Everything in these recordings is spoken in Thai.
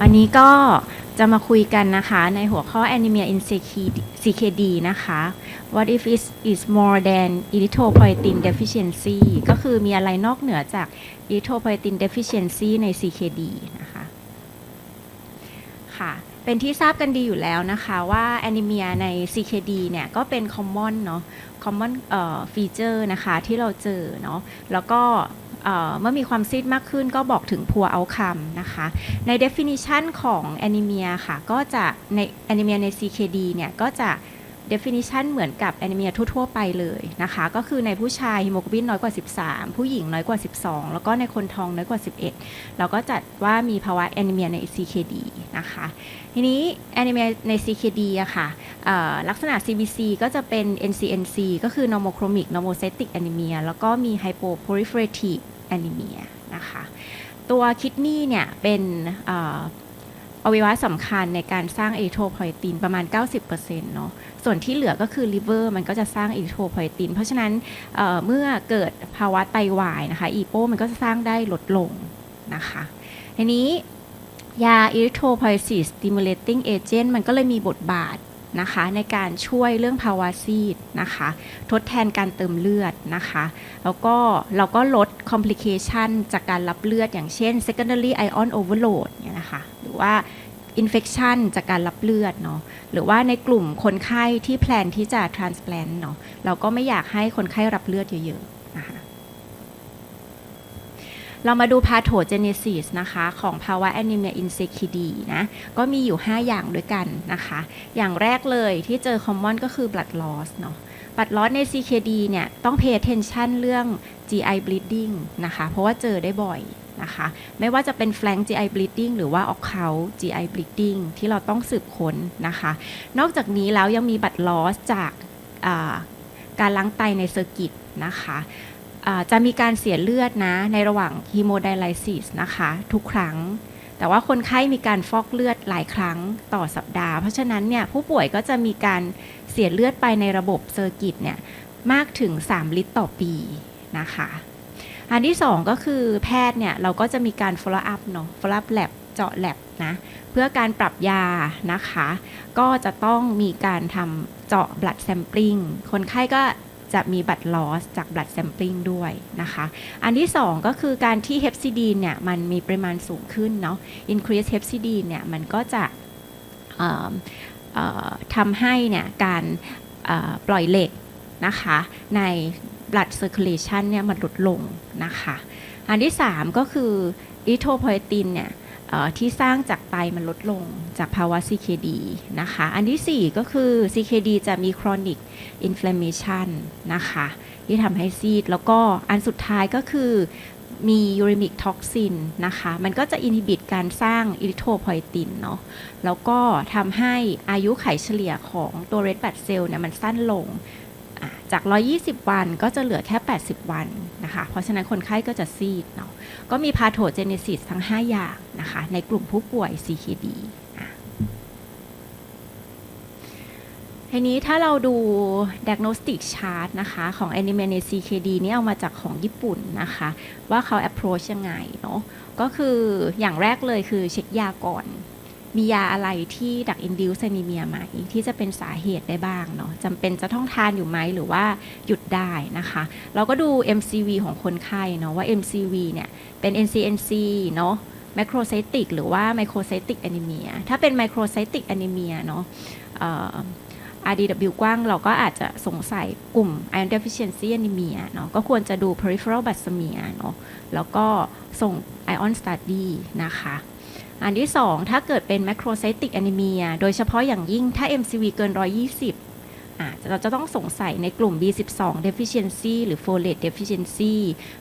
วันนี้ก็จะมาคุยกันนะคะในหัวข้อ anemia in CKD นะคะ What if it is more than erythropoietin deficiency ก็คือมีอะไรนอกเหนือจาก erythropoietin deficiency ใน CKD นะคะ ค่ะ เป็นที่ทราบกันดีอยู่แล้วนะคะว่าแอนิเมียใน CKD เนี่ยก็เป็น common เนาะ common เอ่อ feature นะคะที่เราเจอเนาะ แล้วก็ เมื่อมีความซีดมากขึ้นก็บอกถึง poor outcome นะคะ ใน definition ของ anemia ค่ะ ก็จะใน anemia ใน CKD เนี่ย ก็จะ definition เหมือนกับ anemia ทั่ว ๆ ไปเลยนะคะ ก็คือในผู้ชายฮีโมโกลบินน้อยกว่า 13 ผู้หญิงน้อยกว่า 12 แล้วก็ในคนท้องน้อยกว่า 11 เราก็จัดว่ามีภาวะ anemia ใน CKD นะคะ ทีนี้ anemia ใน CKD อะค่ะเอ่อลักษณะ CBC ก็จะเป็น NCNC ก็คือ normochromic normocytic anemia แล้วก็มี hypoproliferative anemia นะคะตัวคิดนี่เนี่ยเป็นอวัยวะสำคัญในการสร้างเอริโทรไพตินประมาณ 90%เนาะส่วนที่เหลือก็คือ liver มันก็จะสร้างเอริโทรไพติน เพราะฉะนั้นเเมื่อเกิดภาวะไตวายนะคะอีโปมันก็จะสร้างได้ลดลงนะคะทีนี้ยา erythropoiesis stimulating agent มันก็เลยมีบทบาท นะคะ ในการช่วยเรื่องภาวะซีดนะคะ ทดแทนการเติมเลือดนะคะ แล้วก็เราก็ลด complication จากการรับเลือด อย่างเช่น secondary ion overload เนี่ยนะคะ หรือว่า infection จากการรับเลือดเนาะหรือว่าในกลุ่มคนไข้ที่แพลนที่จะ transplant เนาะเราก็ไม่อยากให้คนไข้รับเลือดเยอะๆนะคะ เรามาดู pathogenesis นะคะของภาวะ anemia in CKD นะ ก็มีอยู่ 5 อย่างด้วยกันนะคะ อย่างแรกเลยที่เจอ common ก็คือ blood loss เนาะ blood loss ใน CKD เนี่ยต้อง pay attention เรื่อง GI bleeding นะคะ เพราะว่าเจอได้บ่อยนะคะ ไม่ว่าจะเป็น flank GI bleeding หรือว่า occult GI bleeding ที่เราต้องสืบค้นนะคะ นอกจากนี้แล้วยังมีบัตร loss จากการล้างไตในเซอร์กิตนะคะ จะมีการเสียเลือดนะในระหว่าง hemodialysis นะคะทุกครั้ง แต่ว่าคนไข้มีการฟอกเลือดหลายครั้งต่อสัปดาห์ เพราะฉะนั้นเนี่ยผู้ป่วยก็จะมีการเสียเลือดไปในระบบเซอร์กิตเนี่ยมากถึง 3 ลิตรต่อปีนะคะอันที่ 2 ก็คือแพทย์เนี่ยเราก็จะมีการ follow up เนาะ follow up lab เจาะ lab นะเพื่อการปรับยานะคะ ก็จะต้องมีการทำเจาะ blood sampling คนไข้ก็ จะมีบัตร loss จาก blood sampling ด้วยนะคะ อันที่ 2 ก็คือการที่ hepcidin เนี่ยมันมีปริมาณสูงขึ้นเนาะ increase hepcidin เนี่ยมันก็จะทำให้เนี่ยการปล่อยเหล็กนะคะใน blood circulation เนี่ยมันลดลงนะคะ อันที่ 3 ก็คือ erythropoietin เนี่ย ที่สร้างจากไตมันลดลงจากภาวะ CKD นะคะ อันทีสี่ 4 ก็คือ CKD จะมี chronic inflammation นะคะ ที่ทำให้ซีด แล้วก็อันสุดท้ายก็คือมี uremic toxin นะคะ มันก็จะ inhibit การสร้าง erythropoietin เนาะ แล้วก็ทำให้อายุไขเฉลี่ยของตัว red blood cell เนี่ยมันสั้นลง จาก 120 วันก็จะเหลือแค่ 80 วันนะคะ เพราะฉะนั้นคนไข้ก็จะซีดเนาะ ก็มีพาโทเจเนซิสทั้ง 5 อย่างนะคะ ในกลุ่มผู้ป่วย CKD อะทีนี้ถ้าเราดู diagnostic chart นะคะของ anemia ใน CKD นี่เอามาจากของญี่ปุ่นนะคะ ว่าเขา approach ยังไงเนาะก็คืออย่างแรกเลยคือเช็คยาก่อน มียาอะไรที่ดัก induce anemia ไหมที่จะเป็นสาเหตุได้บ้างเนาะจำเป็นจะต้องทานอยู่ไหมหรือว่าหยุดได้นะคะ เราก็ดู MCV ของคนไข้เนาะว่า MCV เนี่ยเป็น NCNC เนาะ macrocytic หรือว่า microcytic anemia ถ้าเป็น microcytic anemia เนาะ RDW กว้างเราก็อาจจะสงสัยกลุ่ม iron deficiency anemia เนาะก็ควรจะดู peripheral basemia เนาะแล้วก็ส่ง ion study นะคะ อันที่ 2 ถ้าเกิดเป็น macrocytic anemia โดยเฉพาะอย่างยิ่งถ้า MCV เกิน 120อะเราจะต้องสงสัยในกลุ่ม B12 deficiency หรือ folate deficiency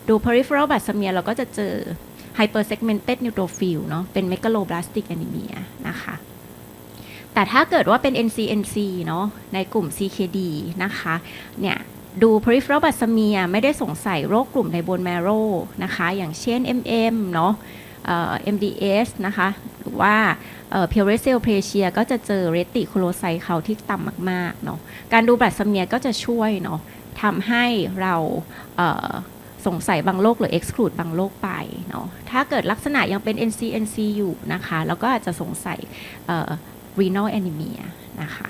ดู peripheral basemia เราก็จะเจอ hypersegmented neutrophil เนาะเป็น megaloblastic anemia นะคะ แต่ถ้าเกิดว่าเป็น NCNC เนาะในกลุ่ม CKD นะคะ เนี่ยดู peripheral basemia ไม่ได้สงสัยโรคกลุ่มใน bone marrow นะคะ อย่างเช่น MM เนาะ MDS นะคะหรือว่าเอ่อ pure cell plasia ก็จะเจอ reticulocyte เขาที่ต่ำมากๆเนาะการดูบัตรสเมียก็จะช่วยเนาะทำให้เราเสงสัยบางโรคหรือ exclude บางโรคไปเนาะถ้าเกิดลักษณะยังเป็น NCNC อยู่นะคะ แล้วก็อาจจะสงสัย renal anemia นะคะ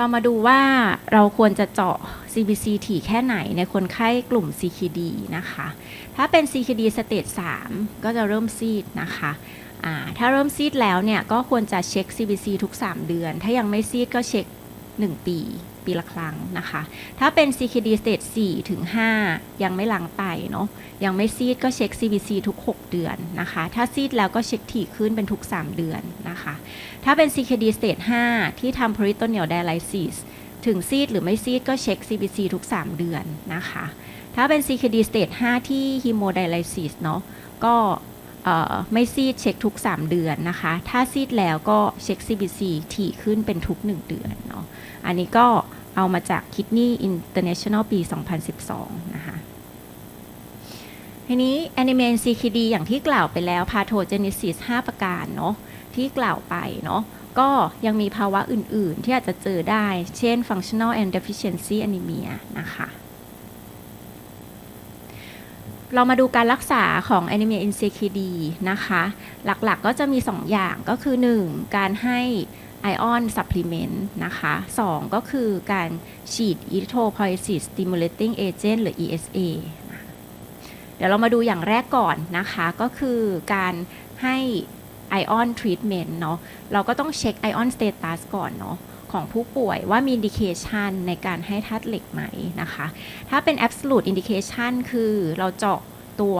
เรามาดูว่าเราควรจะเจาะ CBC ถี่แค่ไหนในคนไข้กลุ่ม CKD นะคะ ถ้าเป็น CKD สเตจ3ก็จะเริ่มซีดนะคะถ้าเริ่มซีดแล้วเนี่ยก็ควรจะเช็ค CBC ทุก 3 เดือน ถ้ายังไม่ซีดก็เช็ค 1 ปี ปีละครั้งนะคะ ถ้าเป็น CKD stage 4ถึง5ยังไม่หลังไตเนาะ ยังไม่ซีดก็เช็ค CBC ทุก 6 เดือนนะคะ ถ้าซีดแล้วก็เช็คถี่ขึ้นเป็นทุก 3 เดือนนะคะ ถ้าเป็น CKD stage 5 ที่ทำ peritoneal dialysis ถึงซีดหรือไม่ซีดก็เช็ค CBC ทุก 3 เดือนนะคะ ถ้าเป็น CKD stage 5 ที่ hemodialysis เนาะก็ไม่ซีดเช็คทุก 3 เดือนนะคะ ถ้าซีดแล้วก็เช็ค CBC ถี่ขึ้นเป็นทุก 1 เดือนเนาะ อันนี้ก็เอามาจาก Kidney International ปี 2012 นะคะ ทีนี้ Anemia CKD อย่างที่กล่าวไปแล้ว Pathogenesis 5ประการเนาะที่กล่าวไปเนาะก็ยังมีภาวะอื่นๆ ที่อาจจะเจอได้ เช่น Functional and Deficiency Anemia นะคะ เรามาดูการรักษาของ Anemia in CKD นะคะ หลักๆก็จะมี 2 อย่างก็คือ 1. การให้ไอออนซัพพลีเมนต์นะคะ 2 ก็คือการฉีด erythropoiesis stimulating agent หรือ ESA เดี๋ยวเรามาดูอย่างแรกก่อนนะคะ ก็คือการให้ไอออนทรีทเมนต์เนาะเราก็ต้องเช็คไอออนสเตตัสก่อนเนาะของผู้ป่วยว่ามีอินดิเคชันในการให้ธาตุเหล็กไหมนะคะ ถ้าเป็น absolute indication คือเราเจาะ ตัว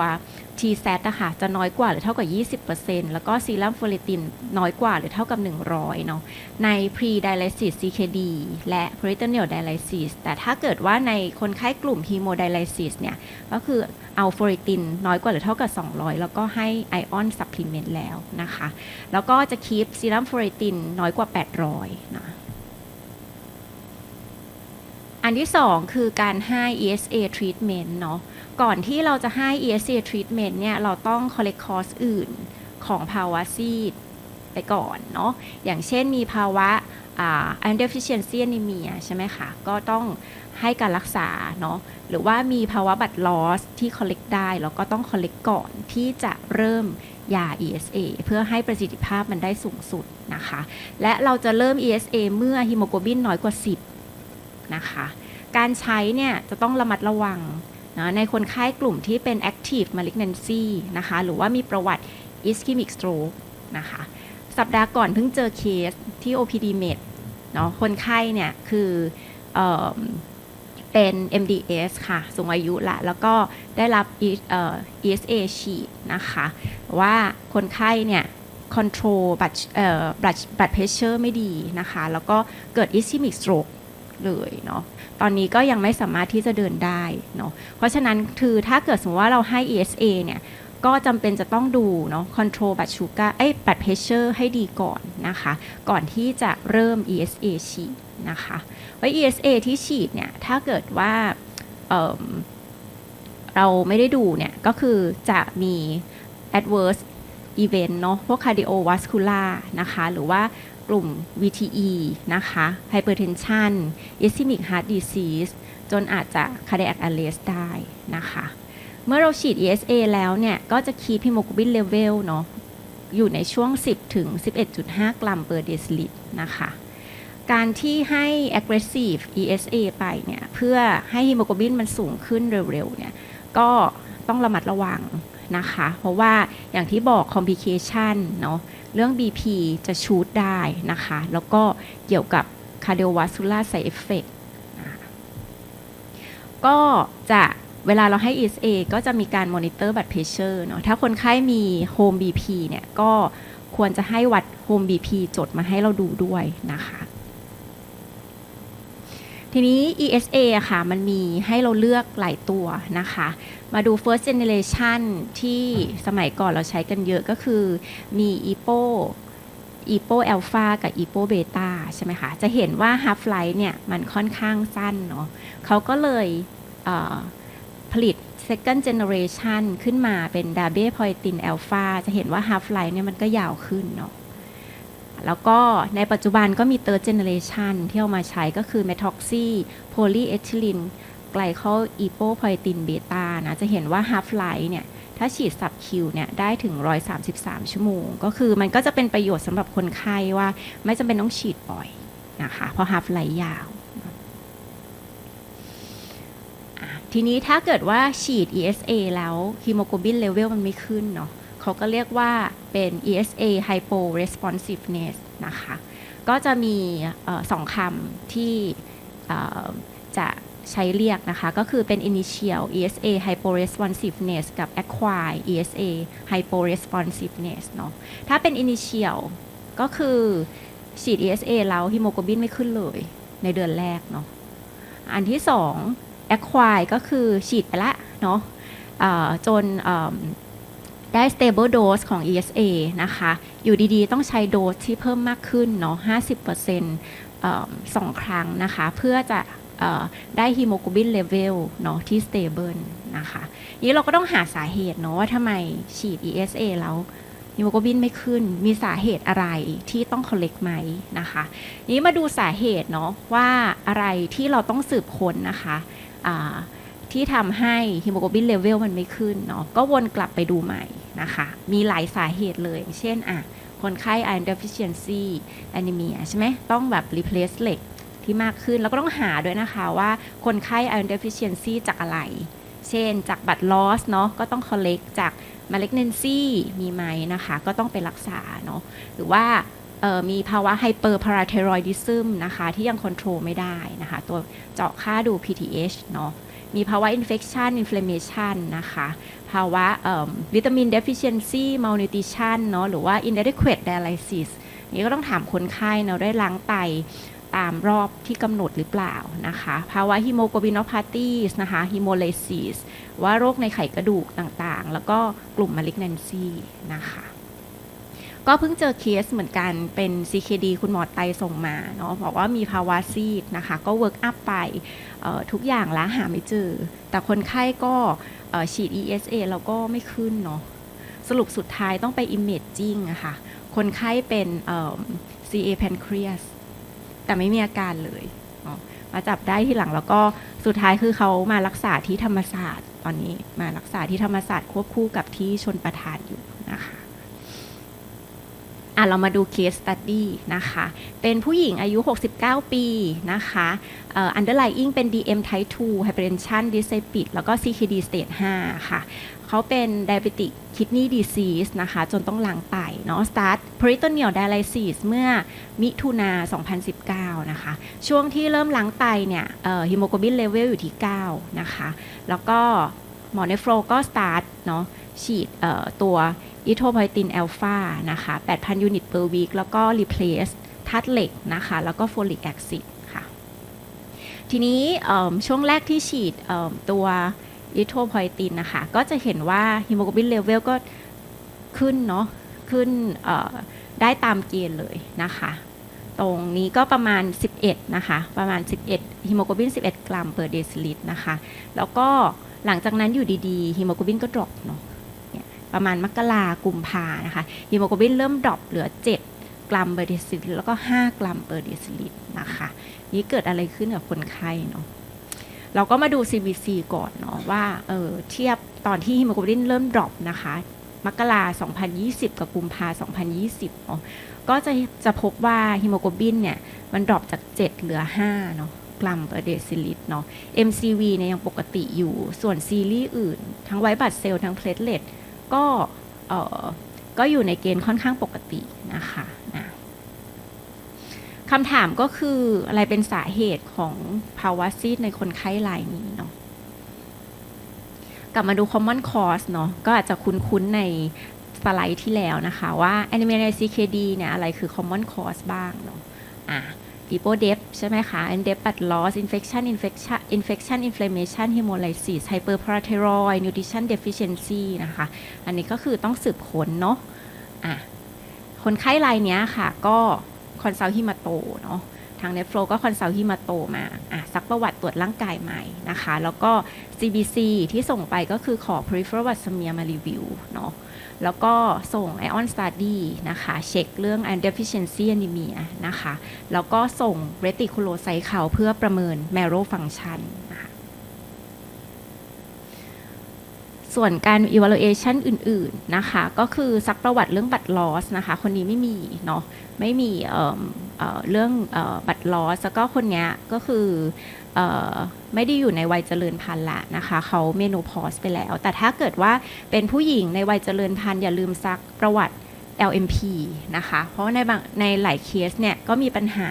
TSAT อะค่ะจะน้อยกว่าหรือเท่ากับ 20%แล้วก็ซีรัมโฟลิตินน้อยกว่าหรือเท่ากับ 100 เนาะใน pre dialysis CKD และ peritoneal dialysis แต่ถ้าเกิดว่าในคนไข้กลุ่ม hemodialysis เนี่ย ก็คือเอาโฟลิตินน้อยกว่าหรือเท่ากับ 200 แล้วก็ให้ไอออนซัพพลีเมนต์แล้วนะคะ แล้วก็จะคีปซีรัมโฟลิตินน้อยกว่า 800 นะ อันที่ 2 คือการให้ ESA treatment เนาะก่อนที่เราจะให้ ESA treatment เนี่ย เราต้อง collect cause อื่นของภาวะซีดไปก่อนเนาะอย่างเช่นมีภาวะอ่า iron deficiency anemia ใช่ไหมคะ ก็ต้องให้การรักษาเนาะหรือว่ามีภาวะบัตร loss ที่ collect ได้เราก็ต้อง collect ก่อนที่จะเริ่มยา ESA เพื่อให้ประสิทธิภาพมันได้สูงสุดนะคะ และเราจะเริ่ม ESA เมื่อฮีโมโกลบินน้อยกว่า 10 นะคะ การใช้เนี่ยจะต้องระมัดระวังนะในคนไข้กลุ่มที่เป็น active malignancy นะคะ หรือว่ามีประวัติ ischemic stroke นะคะ สัปดาห์ก่อนเพิ่งเจอเคสที่ OPD med เนาะคนไข้เนี่ยคือเออเป็น MDS ค่ะ สูงอายุละ แล้วก็ได้รับ ESA ฉีดนะคะว่าคนไข้เนี่ย control blood เอ่อ blood blood pressure ไม่ดีนะคะ แล้วก็เกิด ischemic stroke เลยเนาะตอนนี้ก็ยังไม่สามารถที่จะเดินได้เนาะเพราะฉะนั้นคือถ้าเกิดสมมติว่าเราให้ ESA เนี่ยก็จำเป็นจะต้องดูเนาะ control blood sugar เอ้ย blood pressure ให้ดีก่อนนะคะ ก่อนที่จะเริ่ม ESA ฉีดนะคะว่า ESA ที่ฉีดเนี่ยถ้าเกิดว่าเเราไม่ได้ดูเนี่ยก็คือจะมี adverse event เนาะพวก cardiovascular นะคะ หรือว่า กลุ่ม VTE นะคะ hypertension ischemic heart disease จนอาจจะ cardiac arrest ได้นะคะ เมื่อเราฉีด ESA แล้วเนี่ย ก็จะ keep hemoglobin level เนาะอยู่ในช่วง 10 ถึง 11.5 กรัม per deciliter นะคะ การที่ให้ aggressive ESA ไปเนี่ย เพื่อให้ฮีโมโกลบินมันสูงขึ้นเร็วๆเนี่ย ก็ต้องระมัดระวัง นะคะ เพราะว่าอย่างที่บอก complication เนาะเรื่อง BP จะชูดได้นะคะ แล้วก็เกี่ยวกับ cardiovascular side effect ก็จะเวลาเราให้ ESA ก็จะมีการ monitor blood pressure เนาะถ้าคนไข้มี home BP เนี่ยก็ควรจะให้วัด home BP จดมาให้เราดูด้วยนะคะ ทีนี้ ESA อะค่ะมันมีให้เราเลือกหลายตัวนะคะ มาดู first generation ที่สมัยก่อนเราใช้กันเยอะก็คือมี EPO EPO alpha กับ EPO beta ใช่ไหมคะ จะเห็นว่า half life เนี่ยมันค่อนข้างสั้นเนาะเขาก็เลยเผลิต second generation ขึ้นมาเป็น d a b e p o i t i n alpha จะเห็นว่า half life เนี่ยมันก็ยาวขึ้นเนาะ แล้วก็ในปัจจุบันก็มี third generation ที่เอามาใช้ก็คือ methoxy polyethylene glycol epoprotein beta นะ จะเห็นว่า half life เนี่ย ถ้าฉีด sub Q เนี่ย ได้ถึง 133 ชั่วโมง ก็คือมันก็จะเป็นประโยชน์สำหรับคนไข้ว่าไม่จำเป็นต้องฉีดบ่อยนะคะ เพราะ half life ยาวทีนี้ถ้าเกิดว่าฉีด ESA แล้วฮีโมโกลบินเลเวลมันไม่ขึ้นเนาะ เขาก็เรียกว่าเป็น ESA hypo responsiveness นะคะ ก็จะมีอสองคำที่จะใช้เรียกนะคะ ก็คือเป็น initial ESA hyporesponsiveness กับ acquired ESA hyporesponsiveness เนาะ ถ้าเป็น initial ก็คือฉีด ESA แล้วฮีโมโกลบินไม่ขึ้นเลยในเดือนแรกเนาะ อันที่สอง acquired ก็คือฉีดไปละเนาะจน ได้ stable dose ของ ESA นะคะ อยู่ดีๆ ต้องใช้โดสที่เพิ่มมากขึ้นเนาะ 50%สองครั้งนะคะ เพื่อจะอได้ฮีโมโกลบินเลเวลเนาะที่ stable นะคะนี้เราก็ต้องหาสาเหตุเนาะว่าทำไมฉีด ESA แล้วฮีโมโกลบินไม่ขึ้น มีสาเหตุอะไรที่ต้อง collect ไหมนะคะ นี้มาดูสาเหตุเนาะว่าอะไรที่เราต้องสืบค้นนะคะที่ทำให้ฮีโมโกลบินเลเวลมันไม่ขึ้นเนาะก็วนกลับไปดูใหม่ นะคะ มีหลายสาเหตุเลย เช่นอะคนไข้ iron deficiency anemia ใช่ไหมต้องแบบ replace เหล็กที่มากขึ้น แล้วก็ต้องหาด้วยนะคะว่าคนไข้ iron deficiency จากอะไร เช่นจากบัตร loss เนาะก็ต้อง collect จาก malignancy มีไหมนะคะ ก็ต้องไปรักษาเนาะหรือว่ามีภาวะ hyperparathyroidism นะคะ ที่ยัง control ไม่ได้นะคะ ตัวเจาะค่าดู PTH เนาะมีภาวะ infection inflammation นะคะ ภาวะวิตามิน deficiency malnutrition เนาะหรือว่า inadequate dialysis นี่ก็ต้องถามคนไข้เนาะได้ล้างไตตามรอบที่กำหนดหรือเปล่านะคะ ภาวะฮิโมโกลบินอพาตีสนะคะฮิโมเลซิสว่าโรคในไขกระดูกต่างๆ แล้วก็กลุ่มมาลิกแนนซีนะคะ ก็เพิ่งเจอเคสเหมือนกันเป็น CKD คุณหมอไตส่งมาเนาะบอกว่ามีภาวะซีดนะคะ ก็เวิร์กอัพไปทุกอย่างแล้วหาไม่เจอ แต่คนไข้ก็ฉีด ESA แล้วก็ไม่ขึ้นเนาะสรุปสุดท้ายต้องไป imaging อะค่ะ คนไข้เป็น CA pancreas แต่ไม่มีอาการเลยเมาจับได้ที่หลังแล้วก็สุดท้ายคือเขามารักษาที่ธรรมศาสตร์ ตอนนี้มารักษาที่ธรรมศาสตร์ควบคู่กับที่ชนประทานอยู่นะคะ อะเรามาดู case study นะคะ เป็นผู้หญิงอายุ 69 ปีนะคะเอ่อ underlying เป็น DM type 2 hypertension dyslipid แล้วก็ CKD stage 5 ค่ะ เขาเป็น diabetic kidney disease นะคะ จนต้องล้างไตเนาะ start peritoneal dialysis เมื่อมิถุนา 2019 นะคะ ช่วงที่เริ่มล้างไตเนี่ยฮีโมโกลบินเลเวลอยู่ที่ 9 นะคะ แล้วก็หมอในโฟลก็ start เนาะ ฉีดตัวอีโทไพตินแอลฟานะคะ 8,000 ยูนิต per week แล้วก็ replace ธาตุเหล็กนะคะ แล้วก็โฟลิกแอซิดค่ะ ทีนี้ช่วงแรกที่ฉีดตัวอีโทไพตินนะคะ ก็จะเห็นว่าฮีโมโกลบินเลเวลก็ขึ้นเนาะ ขึ้นได้ตามเกณฑ์เลยนะคะ ตรงนี้ก็ประมาณ 11 นะคะ ประมาณ 11ฮีโมโกลบิน 11 กรัม per deciliter นะคะ แล้วก็หลังจากนั้นอยู่ดีๆฮีโมโกลบินก็ดรอปเนาะ ประมาณมกรากุมภานะคะฮีโมโกลบินเริ่มดรอปเหลือ 7 กรัมเปอร์เดซิลิตรแล้วก็ 5 กรัมเปอร์เดซิลิตรนะคะนี่เกิดอะไรขึ้นกับคนไข้เนาะเราก็มาดู CBC ก่อนเนาะว่าเออเทียบตอนที่ฮีโมโกลบินเริ่มดรอปนะคะมกรา2020 กับกุมภา2020เนาะก็จะจะพบว่าฮีโมโกลบินเนี่ยมันดรอปจาก 7 เหลือ 5 เนาะกรัมเปอร์เดซิลิตรเนาะ MCV เนี่ยยังปกติอยู่ ส่วนซีรีส์อื่น ทั้งไวบัตเซลล์ทั้งเพลทเลต ก็เอ่อก็อยู่ในเกณฑ์ค่อนข้างปกตินะคะนะคำถามก็คืออะไรเป็นสาเหตุของภาวะซีดในคนไข้รายนี้เนาะกลับมาดู common cause เนาะก็อาจจะคุ้นๆในสไลด์ที่แล้วนะคะ ว่า anemia ใน CKD เนี่ยอะไรคือ common cause บ้างเนาะอะ lipo depth ใช่ไหมคะ and depth but loss infection infection infection inflammation hemolysis hyperparathyroid nutrition deficiency นะคะ อันนี้ก็คือต้องสืบค้นเนาะอะคนไข้รายเนี้ยค่ะ ก็คอนซัลฮิมาโตเนาะ ทาง NetFlow ก็คอนซัลท์ฮิมาโตมาอะซักประวัติตรวจร่างกายใหม่นะคะ แล้วก็ CBC ที่ส่งไปก็คือขอ peripheral blood smear มารีวิวเนาะแล้วก็ส่ง Ion Study นะคะ เช็คเรื่อง iron deficiency anemia นะคะ แล้วก็ส่ง reticulocyte เขาเพื่อประเมิน marrow function นะคะ ส่วนการ evaluation อื่นๆนะคะ ก็คือซักประวัติเรื่องบัตร loss นะคะ คนนี้ไม่มีเนาะไม่มีเเเรื่องอบัตร loss แล้วก็คนนี้ก็คือไม่ได้อยู่ในวัยเจริญพันธุ์ละนะคะเขาเมโนพอสไปแล้ว แต่ถ้าเกิดว่าเป็นผู้หญิงในวัยเจริญพันธุ์อย่าลืมซักประวัติ LMP นะคะ เพราะในบางในหลายเคสเนี่ยก็มีปัญหา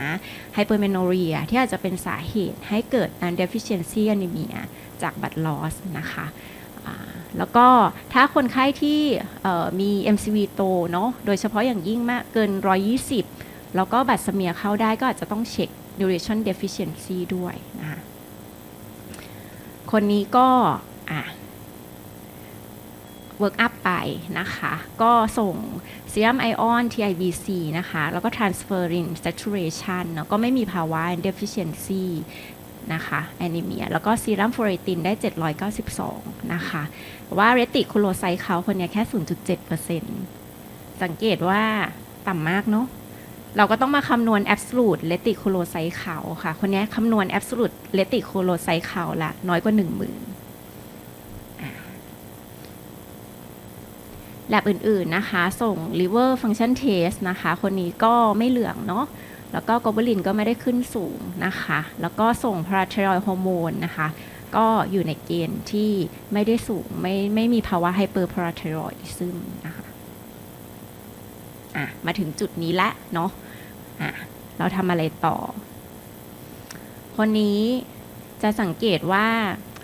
hypermenorrhea ที่อาจจะเป็นสาเหตุให้เกิด iron deficiency anemia จากบัตร loss นะคะ แล้วก็ถ้าคนไข้ที่มี MCV โตเนาะโดยเฉพาะอย่างยิ่งมากเกิน 120 แล้วก็บัตรสมียเข้าได้ก็อาจจะต้องเช็ค duration deficiency ด้วยนะคะคนนี้ก็อะ work up ไปนะคะ ก็ส่ง serum ion TIBC นะคะ แล้วก็ transferrin saturation เนอะก็ไม่มีภาวะ deficiency นะคะ anemia แล้วก็ serum ferritin ได้ 792 นะคะว่า reticulocyte เขาคนนี้แค่ 0.7%สังเกตว่าต่ำมากเนาะเราก็ต้องมาคำนวณ absolute reticulocyte เขาค่ะ คนนี้คำนวณ absolute reticulocyte เขาละน้อยกว่า 10,000แลบอื่นๆนะคะ ส่ง liver function test นะคะ คนนี้ก็ไม่เหลืองเนาะ แล้วก็ g l o b u l i n ก็ไม่ได้ขึ้นสูงนะคะ แล้วก็ส่ง parathyroid hormone นะคะ ก็อยู่ในเกณฑ์ที่ไม่ได้สูงไม่ไม่มีภาวะ hyperparathyroidism นะคะอะมาถึงจุดนี้ละเนาะอะเราทำอะไรต่อ คนนี้จะสังเกตว่า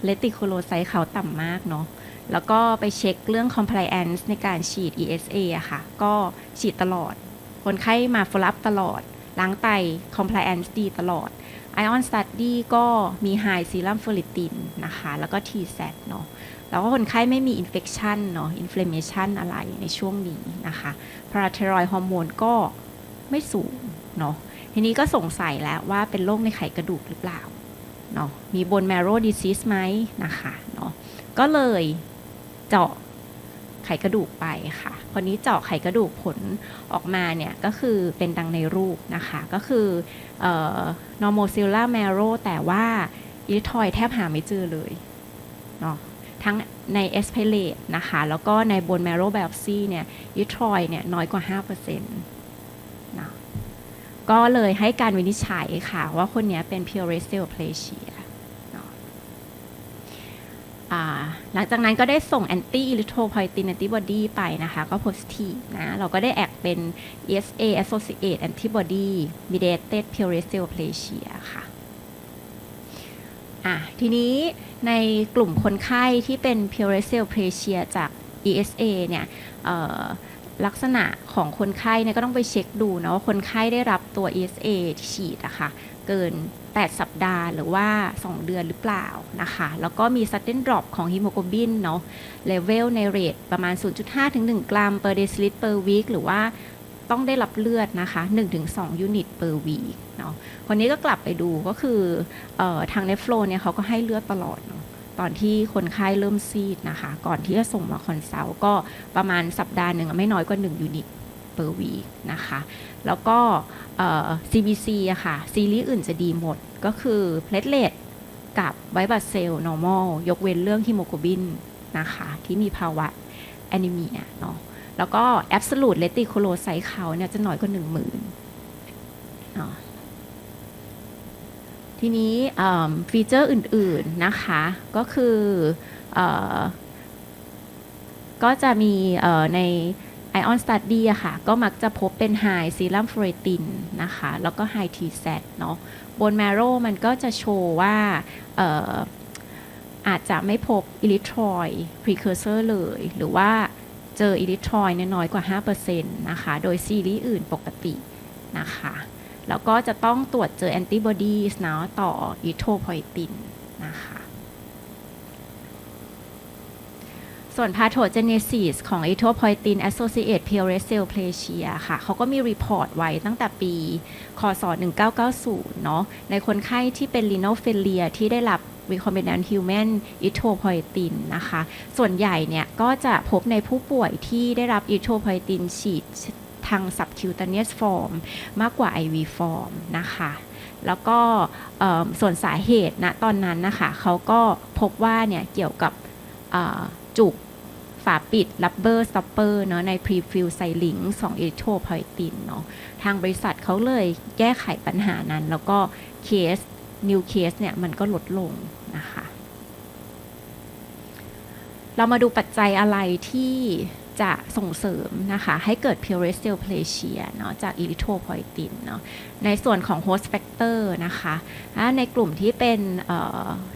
reticulocyte เขาต่ำมากเนาะแล้วก็ไปเช็คเรื่อง compliance ในการฉีด ESA อะค่ะ ก็ฉีดตลอด คนไข้มา follow up ตลอด ล้างไต compliance ดีตลอด ion study ก็มี high serum ferritin นะคะ แล้วก็ TSAT เนาะแล้วก็คนไข้ไม่มี infection เนาะ inflammation อะไรในช่วงนี้นะคะ parathyroid hormone ก็ไม่สูงเนาะทีนี้ก็สงสัยแล้วว่าเป็นโรคในไขกระดูกหรือเปล่าเนาะมี bone marrow disease ไหมนะคะเนาะก็เลยเจาะ ไขกระดูกไปค่ะคนนี้เจาะไขกระดูกผลออกมาเนี่ยก็คือเป็นดังในรูปนะคะ ก็คือเอ่อ normal cellular marrow แต่ว่าอิริทอยแทบหาไม่เจอเลยเนาะทั้งใน s p a l a t e นะคะ แล้วก็ใน bone marrow biopsy เนี่ยอิทรอยเนี่ยน้อยกว่า5%เนะก็เลยให้การวินิจฉัยค่ะว่าคนนี้เป็น pure cell plasia หลังจากนั้นก็ได้ส่ง anti erythropoietin antibody ไปนะคะ ก็ positive นะเราก็ได้แอกเป็น ESA associated antibody mediated pleurocephalacia ค่ะอะ ทีนี้ในกลุ่มคนไข้ที่เป็น pleurocephalacia จาก ESA เนี่ยลักษณะของคนไข้เนี่ยก็ต้องไปเช็คดูนะว่าคนไข้ได้รับตัว ESA ที่ฉีดอะค่ะเกิน 8 สัปดาห์หรือว่า 2 เดือนหรือเปล่านะคะ แล้วก็มี sudden drop ของฮีโมโกลบินเนาะเลเวลในเรทประมาณ 0.5 ถึง 1 กรัม per deciliter per week หรือว่าต้องได้รับเลือดนะคะ 1-2 ยูนิต per week เนาะคนนี้ก็กลับไปดูก็คือออทางเนฟโลเนี่ยเขาก็ให้เลือดตลอดเนาะตอนที่คนไข้เริ่มซีดนะคะ ก่อนที่จะส่งมาคอนซัลท์ก็ประมาณสัปดาห์หนึ่งไม่น้อยกว่า 1 ยูนิต per week นะคะ แล้วก็ CBC อะค่ะ ซีรีส์อื่นจะดีหมด ก็คือเพลทเลตกับไวบัตเซล normal ยกเว้นเรื่องฮิโมโกลบินนะคะ ที่มีภาวะแอนิเมียเนาะ แล้วก็ absolute reticulocyte count เนี่ยจะน้อยกว่า 10,000เนาะทีนี้ฟีเจอร์อื่น ๆ นะคะ ก็คืออก็จะมีใน เอ่อน Ion Study อะค่ะ ก็มักจะพบเป็น High Serum Ferritin นะคะ แล้วก็ High TSAT เนาะ Bone Marrow มันก็จะโชว์ว่าอาจจะไม่พบ Erythroid Precursor เลย หรือว่าเจอ Erythroid เนี่ยน้อยกว่า 5%นะคะ โดยซีรีส์อื่นปกตินะคะ แล้วก็จะต้องตรวจเจอ antibodies เนาะต่อ erythropoietin นะคะ ส่วน pathogenesis ของ etopoietin associated pleural cell plasia ค่ะ เขาก็มีรีพอร์ตไว้ตั้งแต่ปี คศ 1990 เนาะ ในคนไข้ที่เป็น renal failure ที่ได้รับ recombinant human etopoietin นะคะ ส่วนใหญ่เนี่ย ก็จะพบในผู้ป่วยที่ได้รับ etopoietin ฉีดทาง subcutaneous form มากกว่า IV form นะคะแล้วก็ส่วนสาเหตุณตอนนั้นนะคะเขาก็พบว่าเนี่ยเกี่ยวกับ จุก ฝาปิดรับเบอร์สต็อปเปอร์เนาะใน prefill siling 2 erythropoietin เนาะทางบริษัทเขาเลยแก้ไขปัญหานั้น แล้วก็เคส new เคสเนี่ยมันก็ลดลงนะคะ เรามาดูปัจจัยอะไรที่ จะส่งเสริมนะคะให้เกิด pure cell plasia เนาะจาก erythropoietin เนาะในส่วนของ host factor นะคะในกลุ่มที่เป็น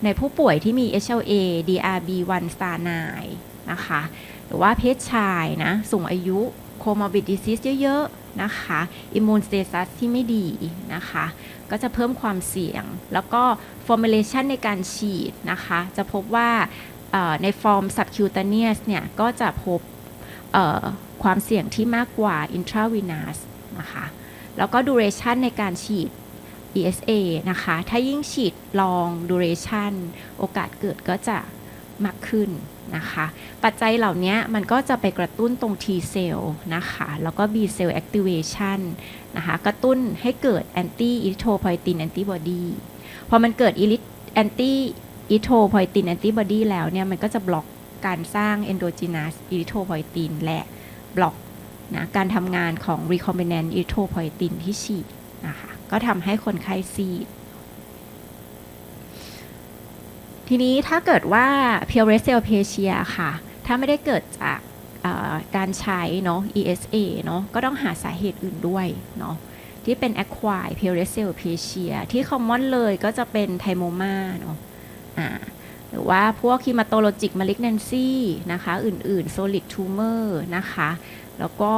ในผู้ป่วยที่มี HLA DRB1 star 9นะคะหรือว่าเพศชายนะสูงอายุ comorbid disease เยอะๆนะคะ immune status ที่ไม่ดีนะคะ ก็จะเพิ่มความเสี่ยง แล้วก็ formulation ในการฉีดนะคะ จะพบว่าในฟอร์ม subcutaneous เนี่ย ก็จะพบ ความเสี่ยงที่มากกว่า intravenous นะคะ แล้วก็ duration ในการฉีด ESA นะคะ ถ้ายิ่งฉีด long duration โอกาสเกิดก็จะมากขึ้นนะคะ ปัจจัยเหล่านี้มันก็จะไปกระตุ้นตรง T cell นะคะ แล้วก็ B cell activation นะคะ กระตุ้นให้เกิด anti erythropoietin antibody พอมันเกิด anti erythropoietin antibody แล้วเนี่ย มันก็จะบล็อก การสร้าง endogenous erythropoietin และบล็อกนะการทำงานของ recombinant erythropoietin ที่ฉีดนะคะก็ทำให้คนไข้ซีด ทีนี้ถ้าเกิดว่า pure cell plasia ค่ะ ถ้าไม่ได้เกิดจากการใช้เนาะ ESA เนาะก็ต้องหาสาเหตุอื่นด้วยเนาะที่เป็น acquired pure cell plasia ที่ common เลยก็จะเป็นไทโมมาเนาะอ่า หรือว่าพวก hematologic malignancy นะคะ อื่นๆ solid tumor นะคะ แล้วก็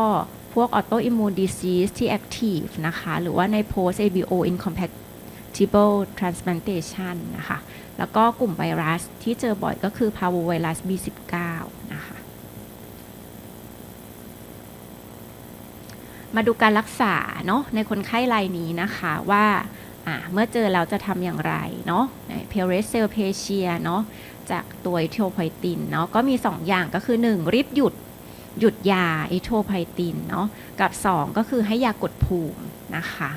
พวก autoimmune disease ที่ active นะคะ หรือว่าใน post ABO incompatible transplantation นะคะ แล้วก็กลุ่มไวรัสที่เจอบ่อยก็คือ parvovirus B19 นะคะ มาดูการรักษาเนาะในคนไข้รายนี้นะคะว่า อ่าเมื่อเจอแล้วจะทำอย่างไรเนาะใน p e r e s e l p a c i a เนาะจากตัวอิโทไพตินเนาะก็มี 2 อย่างก็คือ 1 รีบหยุดหยุดยาอิโทไพตินเนาะกับ 2 ก็คือให้ยากดภูมินะคะ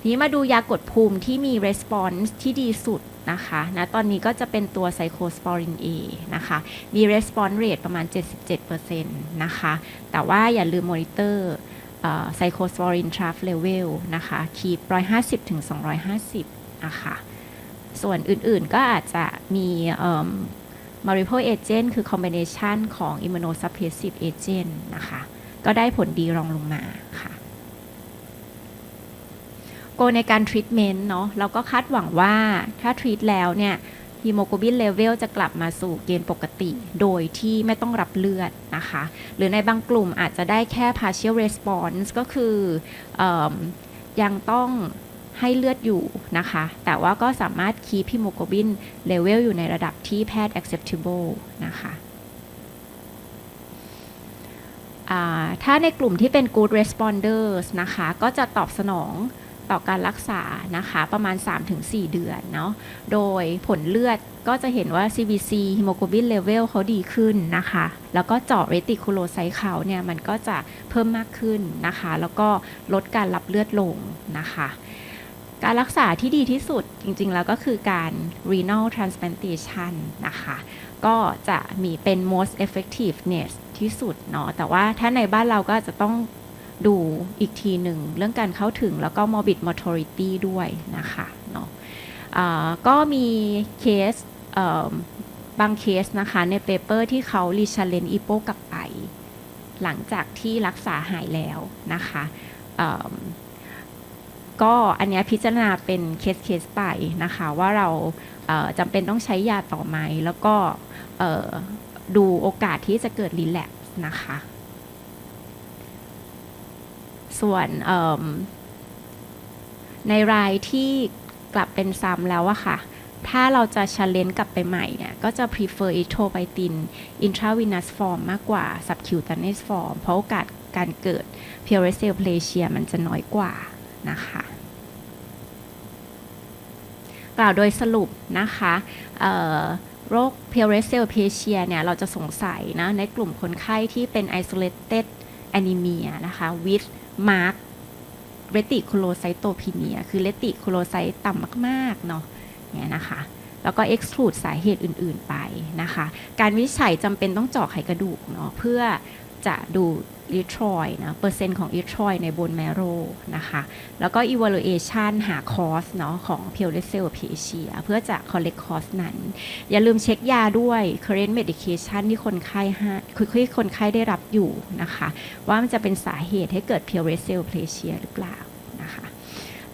ทีนี้มาดูยากดภูมิที่มี response ที่ดีสุดนะคะนะตอนนี้ก็จะเป็นตัวไซโคสปอริน A นะคะ มี response rate ประมาณ 77%นะคะ แต่ว่าอย่าลืมมอนิเตอร์ ไซโคสปอรินทราฟเลเวลนะคะคีป150ถึง250นะคะส่วนอื่นๆก็อาจจะมีมาริโพเอเจนต์คือ combination ของ immunosuppressive agent นะคะ ก็ได้ผลดีรองลงมาค่ะโกในการทรีทเมนต์เนาะเราก็คาดหวังว่าถ้าทรีตแล้วเนี่ย ฮีโมโกลบินเลเวลจะกลับมาสู่เกณฑ์ปกติ โดยที่ไม่ต้องรับเลือดนะคะ หรือในบางกลุ่มอาจจะได้แค่ partial response ก็คืออยังต้องให้เลือดอยู่นะคะ แต่ว่าก็สามารถคีพฮีโมโกลบินเลเวลอยู่ในระดับที่แพทย์ acceptable นะคะถ้าในกลุ่มที่เป็น good responders นะคะ ก็จะตอบสนอง ต่อการรักษานะคะประมาณ 3-4 เดือนเนาะโดยผลเลือดก็จะเห็นว่า CBC hemoglobin level เขาดีขึ้นนะคะ แล้วก็เจาะ reticulocyte เขาเนี่ยมันก็จะเพิ่มมากขึ้นนะคะ แล้วก็ลดการรับเลือดลงนะคะการรักษาที่ดีที่สุดจริงๆ แล้วก็คือการ renal transplantation นะคะ ก็จะมีเป็น most effectiveness ที่สุดเนาะแต่ว่าถ้าในบ้านเราก็จะต้อง ดูอีกทีหนึ่ง เรื่องการเข้าถึงแล้วก็ morbid mortality ด้วยนะคะเนาะก็มีเคสบางเคสนะคะในเปเปอร์ที่เขารีชาเลนอีโปกลับไป หลังจากที่รักษาหายแล้วนะคะก็อันนี้พิจารณาเป็นเคสเคสไปนะคะว่าเราจำเป็นต้องใช้ยาต่อไหม แล้วก็ดูโอกาสที่จะเกิดรีแลกซ์นะคะ ส่วนในรายที่กลับเป็นซ้ำแล้วอะค่ะ ถ้าเราจะ challenge กลับไปใหม่เนี่ย ก็จะ prefer etopitin intravenous form มากกว่า subcutaneous form เพราะโอกาสการเกิด pure cell plasia มันจะน้อยกว่านะคะกล่าวโดยสรุปนะคะโรค pure cell plasia เนี่ย เราจะสงสัยนะ ในกลุ่มคนไข้ที่เป็น isolated anemia นะคะ with มาร์กเรติโคโลไซโตพีเนีย คือเรติโคโลไซต์ต่ำมากๆเนาะเนี่ยนะคะ แล้วก็เอ็กซ์ตรูดสาเหตุอื่น ๆไปนะคะ การวิจัยจำเป็นต้องเจาะไขกระดูกเนาะเพื่อ จะดูลิทรอยนะเปอร์เซ็นต์ของลิทรอยในบนแมโรนะคะ แล้วก็ evaluation หาคอสเนาะของ p u r e cell aplasia เพื่อจะ collect cost นั้น อย่าลืมเช็คยาด้วย current medication ที่คนไข้ให้คือที่คนไข้ได้รับอยู่นะคะ ว่ามันจะเป็นสาเหตุให้เกิด p u r e cell aplasia หรือเปล่า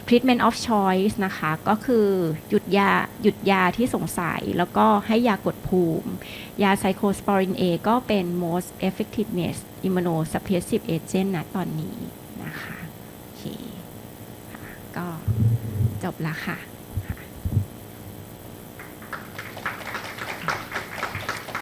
treatment of choice นะคะ ก็คือหยุดยาหยุดยาที่สงสัย แล้วก็ให้ยากดภูมิ ยาไซโคสปอรินเอก็เป็น most effectiveness immunosuppressive agent นะตอนนี้นะคะโอเคก็จบละค่ะ